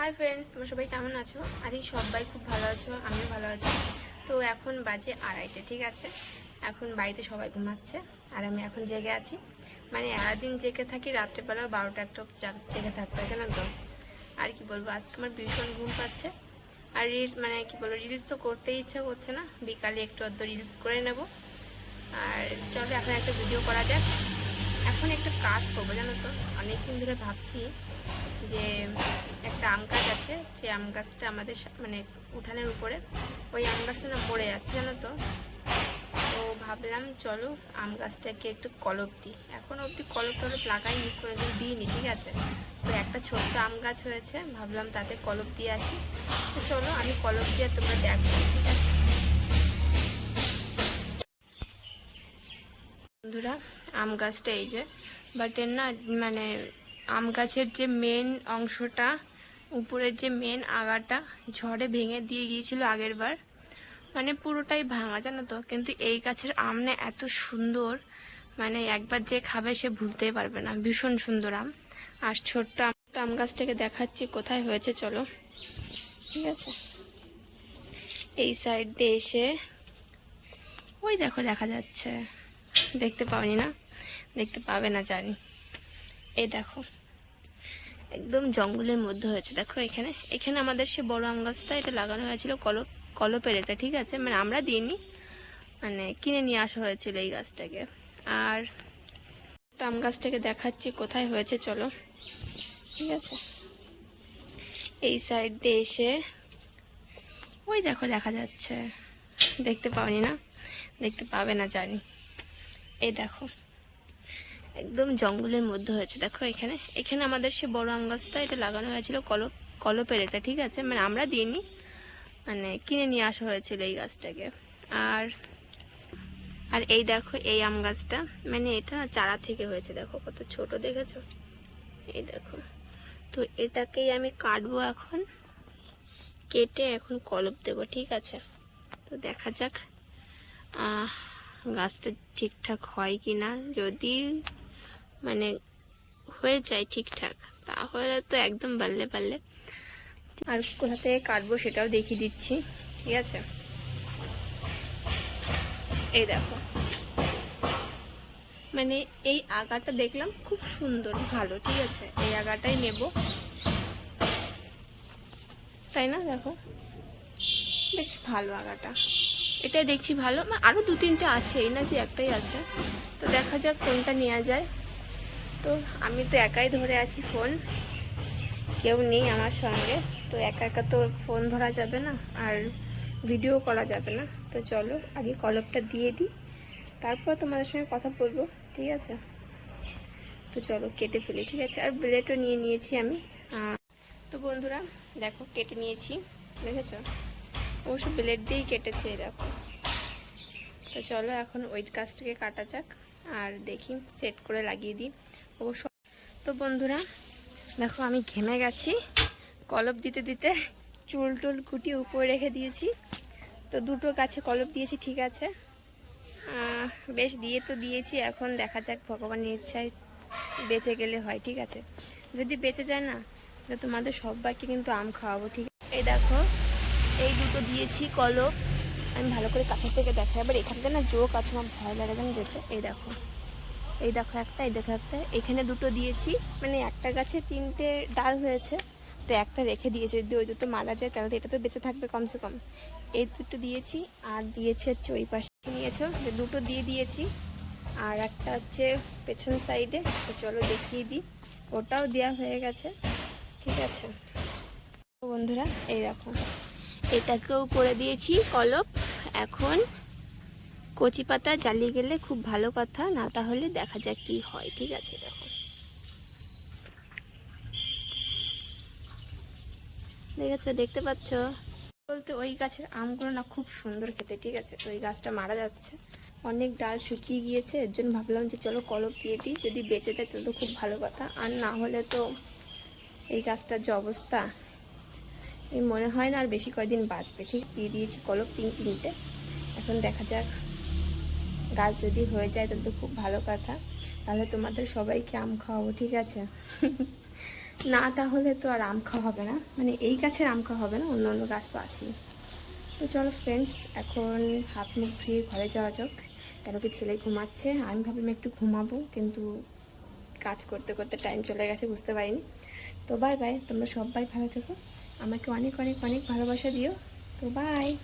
Hi friends তোমরা সবাই কেমন আছো? আজ সবাই খুব ভালো আছো, আমিও ভালো আছি। তো এখন বাজে আড়াইটে, ঠিক আছে? এখন বাড়িতে সবাই ঘুমাচ্ছে, আর আমি এখন জেগে আছি। মানে সারাদিন জেগে থাকি, রাত্রেবেলা বারোটা একটা জেগে থাকতে হয়, জানো তো? আর কি বলব, আজকে আমার ভীষণ ঘুম পাচ্ছে। আর রিলস মানে কি বলব রিলস তো করতেই ইচ্ছা করছে না। বিকালে একটু অর্ধ রিলস করে নেব। আর চলো, এখন একটা ভিডিও করা যাক। এখন একটা কাজ করব, জানো তো? অনেকদিন ধরে ভাবছি যে একটা আম গাছ আছে যে আম গাছটা আমাদের সা- মানে উঠানের উপরে। ওই আম গাছটা না পড়ে যাচ্ছে জানো তো? তো ভাবলাম চলো আম গাছটাকে একটু কলপ দিই। এখন অবধি কলপ টলপ লাগাইনি কোনোদিন দিইনি, ঠিক আছে? তো একটা ছোট্ট আম গাছ হয়েছে, ভাবলাম তাতে কলপ দিয়ে আসি। তো চলো আমি কলপ দিয়ে তোমরা দেখো, ঠিক আছে? বন্ধুরা, আম গাছটা এই যে বাট এর না মানে আম গাছের যে মেন অংশটা, উপরের যে মেন আগাটা ঝড়ে ভেঙে দিয়ে গিয়েছিল আগের বার মানে পুরোটাই ভাঙা, জানো তো? কিন্তু এই গাছের আম না এত সুন্দর। মানে একবার যে খাবে সে ভুলতেই পারবে না। ভীষণ সুন্দর আম। আর ছোট্ট আম গাছটাকে দেখাচ্ছি কোথায় হয়েছে, চলো। ঠিক আছে? এই সাইড দিয়ে এসে, ওই দেখো, দেখা যাচ্ছে। দেখতে পাওনি না? দেখতে পাবে না, জানি। এই দেখো। একদম জঙ্গলের মধ্যে হয়েছে। দেখো এখানে এখানে আমাদের সে বড় আম গাছটা, এটা লাগানো হয়েছিল কলপ, কলপের এটা, ঠিক আছে? মানে আমরা দিইনি মানে কিনে নিয়ে আসা হয়েছিল এই গাছটাকে। আর আম গাছটাকে দেখাচ্ছি, কোথায় হয়েছে চলো, ঠিক আছে? এই সাইড দিয়ে এসে, ওই দেখো দেখা যাচ্ছে। দেখতে পাওনি না? দেখতে পাবে না, জানি। এই দেখো। একদম জঙ্গলের মধ্যে হয়েছে। দেখো এখানে এখানে আমাদের সে বড় আম গাছটা, এটা লাগানো হয়েছিল কলপ, কলপের এটা, ঠিক আছে? মানে আমরা দিইনি মানে কিনে নিয়ে আসা হয়েছিল এই গাছটাকে। আর আর এই দেখো, এই আম গাছটা মানে এটা চারা থেকে হয়েছে, দেখো কত ছোট দেখেছ? এই দেখো, তো এটাকেই আমি কাটবো এখন, কেটে এখন কলপ দেবো, ঠিক আছে? তো দেখা যাক গাছটা ঠিকঠাক হয় কি না যদি মানে হয়ে যায় ঠিকঠাক। তাহলে তো একদম বাড়লে পারলে। আর কোথা থেকে কাটবো সেটাও দেখিয়ে দিচ্ছি, ঠিক আছে? এই দেখো। মানে এই আগাটা দেখলাম খুব সুন্দর, ভালো, ঠিক আছে? এই আগাটাই নেব। তাই না দেখো? বেশ ভালো আগাটা। এটাই দেখছি ভালো। আরও দু তিনটে আছে, এই না যে একটাই আছে। তো দেখা যাক কোনটা নেওয়া যায়। তো আমি তো একাই ধরে আছি ফোন কেউ নেই আমার সঙ্গে। তো একা একা তো ফোন ধরা যাবে না, আর ভিডিও করা যাবে না। তো চলো, আগে কলপটা দিয়ে দিই। তারপর তোমাদের সঙ্গে কথা বলব, ঠিক আছে? তো চলো, কেটে ফেলি, ঠিক আছে? আর ব্লেডও নিয়ে নিয়েছি আমি। তো বন্ধুরা, দেখো, কেটে নিয়েছি, দেখেছ? অবশ্য ব্লেড দিয়েই কেটেছে দেখো। তো চলো, এখন ওই গাছটাকে কাটা যাক, আর দেখি সেট করে লাগিয়ে দিই। অবশ্য। তো বন্ধুরা, দেখো আমি ঘেমে গেছি। কলপ দিতে দিতে চুল টুল কুটি উপরে রেখে দিয়েছি। তো দুটো গাছে কলপ দিয়েছি, ঠিক আছে। বেশ, দিয়ে তো দিয়েছি। এখন দেখা যাক ভগবানের ইচ্ছায় বেঁচে গেলে হয়, ঠিক আছে। যদি বেঁচে যায় না, তো তোমাদের সবাইকে কিন্তু আম খাওয়াবো, ঠিক আছে? এই দেখো, এই দুটো দিয়েছি কলপ। আমি ভালো করে কাছের থেকে দেখাই। এবার এখান না জোক আছে, আমার ভয় লাগে যেন যেতে। এই দেখো। এই দেখো একটা, এই দেখো একটা। এখানে দুটো দিয়েছি। মানে একটা গাছে তিনটে ডাল হয়েছে। তো একটা রেখে দিয়েছি। যদি ওই দুটো মারা যায়, তাহলে এটা তো বেঁচে থাকবে কমসে কম। এই দুটো দিয়েছি, আর দিয়েছে হচ্ছে ওই পাশে নিয়েছো। যে দুটো দিয়ে দিয়েছি। আর একটা হচ্ছে পেছন সাইডে। তো চলো দেখিয়ে দিই। ওটাও দেওয়া হয়ে গেছে। ঠিক আছে। বন্ধুরা, এই দেখো। এটাকেও করে দিয়েছি কলপ। এখন কচি পাতা জ্বালিয়ে গেলে খুব ভালো কথা, না তাহলে দেখা যাক কি হয়। ঠিক আছে, দেখো। দেখেছ, দেখতে পাচ্ছ? বলতে ওই গাছের আমগুলো না খুব সুন্দর খেতে, ঠিক আছে? তো ওই গাছটা মারা যাচ্ছে। অনেক ডাল শুকিয়ে গিয়েছে, এর জন্য ভাবলাম যে চলো কলপ দিয়ে দিই, যদি বেঁচে দেয় তাহলে তো খুব ভালো কথা। আর না হলে তো এই গাছটার যে অবস্থা, এই মনে হয় না আর বেশি কয়দিন বাঁচবে। ঠিক, দিয়ে দিয়েছি কলপ তিন তিনটে। এখন দেখা যাক গাছ যদি হয়ে যায় তাহলে তো খুব ভালো কথা। তাহলে তোমাদের সবাইকে আম খাওয়াবো, ঠিক আছে? না তাহলে তো আর আম খাওয়া হবে না। মানে এই গাছের আম খাওয়া হবে না, অন্য অন্য গাছ তো আছেই। তো চলো ফ্রেন্ডস এখন হাত মুখ ধুয়ে ঘরে যাওয়া যাক। কেন কি ছেলে ঘুমাচ্ছে? আমি ভাবলাম একটু ঘুমাবো, কিন্তু কাজ করতে করতে টাইম চলে গেছে, বুঝতে পারিনি। তো বাই বাই তোমরা সবাই ভালো থেকো। আমাকে অনেক অনেক অনেক ভালোবাসা দিও। তো বাই